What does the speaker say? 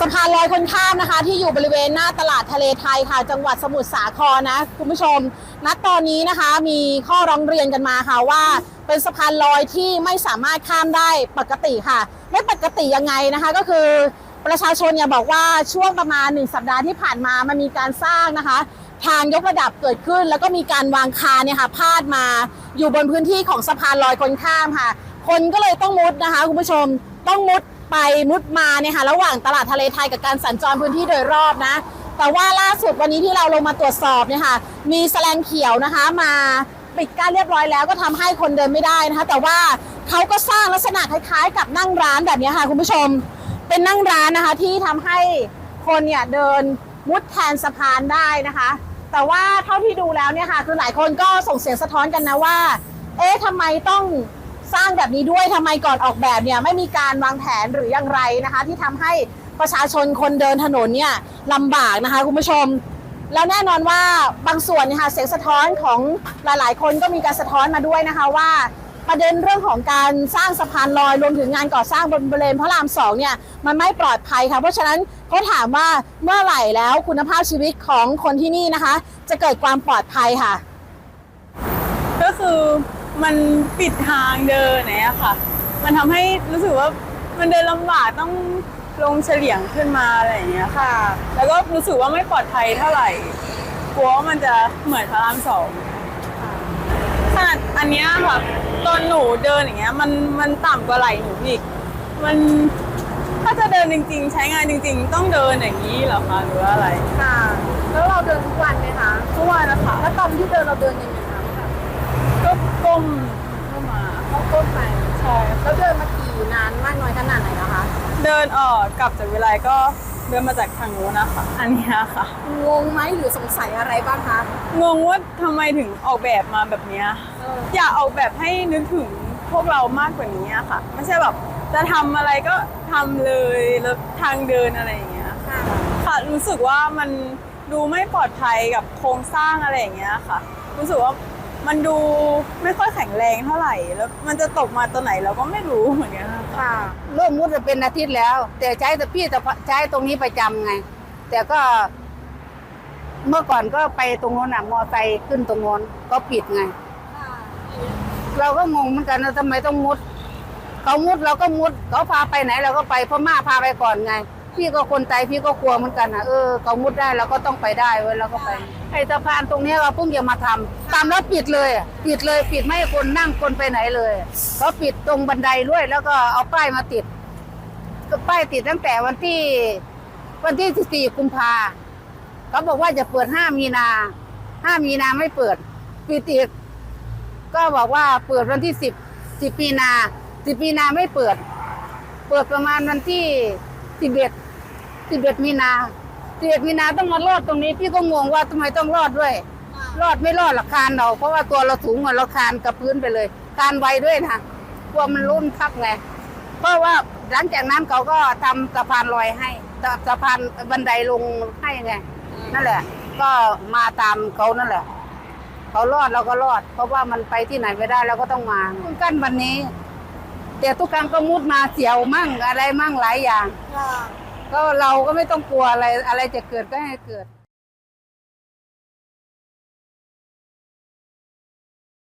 สะพานลอยคนข้ามนะคะ ที่อยู่บริเวณหน้าตลาดทะเลไทยค่ะ จังหวัดสมุทรสาครนะคุณผู้ชม ณตอนนี้นะคะมีข้อร้องเรียนกันมาค่ะว่า เป็นสะพานลอยที่ไม่สามารถข้ามได้ปกติค่ะ ไม่ปกติยังไงนะคะก็คือประชาชนเนี่ยบอกว่าช่วงประมาณ1สัปดาห์ที่ผ่านมามันมีการสร้างนะคะ ทางยกระดับเกิดขึ้น แล้วก็มีการวางคานเนี่ยค่ะพาดมาอยู่บนพื้นที่ของสะพานลอยคนข้ามค่ะ คนก็เลยต้องมุดนะคะคุณผู้ชมต้องมุด ไปมุดมาเนี่ยค่ะระหว่างตลาดทะเลไทยกับการสัญจรพื้นที่โดยรอบนะ แต่ว่าล่าสุดวันนี้ที่เราลงมาตรวจสอบเนี่ยค่ะ มีแสลงเขียวนะคะมาปิดกั้นเรียบร้อยแล้วก็ทำให้คนเดินไม่ได้นะคะ แต่ว่าเขาก็สร้างลักษณะคล้ายๆ กับนั่งร้านแบบนี้ค่ะคุณผู้ชม เป็นนั่งร้านนะคะที่ทำให้คนเนี่ยเดินมุดแทนสะพานได้นะคะ แต่ว่าเท่าที่ดูแล้วเนี่ยค่ะคือหลายคนก็ส่งเสียงสะท้อนกันนะว่า เอ๊ะทำไมต้อง สร้างแบบนี้ด้วยทำไมก่อนออกแบบเนี่ยไม่มีการวางแผนหรืออย่างไรนะคะ ที่ทำให้ประชาชนคนเดินถนนเนี่ยลำบากนะคะคุณผู้ชม แล้วแน่นอนว่าบางส่วนเนี่ยค่ะเสียงสะท้อนของหลาย ๆ คนก็มีการสะท้อนมาด้วยนะคะว่าประเด็นเรื่องของการสร้างสะพานลอยรวมถึงงานก่อสร้างบนบริเวณพระรามสองเนี่ยมันไม่ปลอดภัยค่ะเพราะฉะนั้นเขาถามว่าเมื่อไหร่แล้วคุณภาพชีวิตของคนที่นี่นะคะ จะเกิดความปลอดภัยค่ะ ก็คือ มันปิดทางเดินเนี่ยค่ะ มันทำให้รู้สึกว่ามันเดินลำบากต้องลงเฉลียงขึ้นมาอะไรอย่างเงี้ยค่ะ แล้วก็รู้สึกว่าไม่ปลอดภัยเท่าไหร่ กลัวว่ามันจะเหมือนพระรามสองขนาดอันเนี้ยค่ะตอนหนูเดินอย่างเงี้ยมันมันต่ำกว่าไหล่หนูอีก มันถ้าจะเดินจริง ๆ ใช้งานจริง ๆ ต้องเดินอย่างนี้เหรอคะหรือว่าอะไร ค่ะ แล้วเราเดินทุกวันไหมคะทุกวันนะคะแล้วตอนที่เดินเราเดินยังไงคะ ก็ก้มเข้ามาเขาก้มไปใช่แล้วเดินมากี่นานมากน้อยขนาดไหนนะคะเดินออกกลับจากวิไลก็เดินมาจากทางนู้นนะคะอันเนี้ยค่ะ งงไหมหรือสงสัยอะไรบ้างคะงงว่าทำไมถึงออกแบบมาแบบเนี้ยเอออยากออกแบบให้นึกถึงพวกเรามากกว่านี้อะค่ะ ไม่ใช่แบบจะทำอะไรก็ทำเลยแล้วทางเดินอะไรอย่างเงี้ย ค่ะค่ะรู้สึกว่ามันดูไม่ปลอดภัยกับโครงสร้างอะไรอย่างเงี้ยค่ะ รู้สึกว่า มันดูไม่ค่อยแข็งแรงเท่าไหร่ แล้วมันจะตกมาตัวไหนเราก็ไม่รู้เหมือนกันค่ะค่ะเริ่มมุดจะเป็นอาทิตย์แล้ว แต่ใช้แต่พี่จะใช้ตรงนี้ประจำไง แต่ก็ เมื่อก่อนก็ไปตรงโน้นอะมอไซค์ขึ้นตรงโน้นก็ปิดไงเราก็งงเหมือนกันนะทำไมต้องมุด เขามุดเราก็มุด เขาพาไปไหนเราก็ไปเพราะม่าพาไปก่อนไง พี่ก็คนไตพี่ก็กลัวเหมือนกันนะเออเขามุดได้เราก็ต้องไปได้เว้ยเราก็ไปไอ้สะพานตรงเนี้ยเราเพิ่งจะมาทำตามแล้วปิดเลยอะปิดเลยปิดไม่ให้คนนั่งคนไปไหนเลยเขาปิดตรงบันไดด้วย แล้วก็เอาป้ายมาติด ก็ป้ายติดตั้งแต่วันที่ วันที่ 14 กุมภาเขาบอกว่าจะเปิด 5 มีนา 5 มีนาไม่เปิดปิดอีกก็บอกว่าเปิดวันที่ 10 10 มีนา 10 มีนาไม่เปิด เปิดประมาณวันที่ 11 11มีนา11มีนาต้องมาลอดตรงนี้ พี่ก็งงว่าทำไมต้องรอดด้วย รอดไม่รอดหลักคานเราเพราะว่าตัวเราสูงกว่าเราคานกับพื้นไปเลย คานไวด้วยนะกลัวมันรุ่นทับไงเพราะว่าหลังจากนั้นเขาก็ทำสะพานลอยให้สะสะพานบันไดลงให้ไงนั่นแหละ ก็มาตามเขานั่นแหละ เขารอดเราก็รอด เพราะว่ามันไปที่ไหนไม่ได้เราก็ต้องมากั้นวันนี้ แต่ทุกครั้งก็มุดมาเสียวมั่งอะไรมั่งหลายอย่าง ก็เราก็ไม่ต้องกลัวอะไรอะไรจะเกิดก็ให้เกิด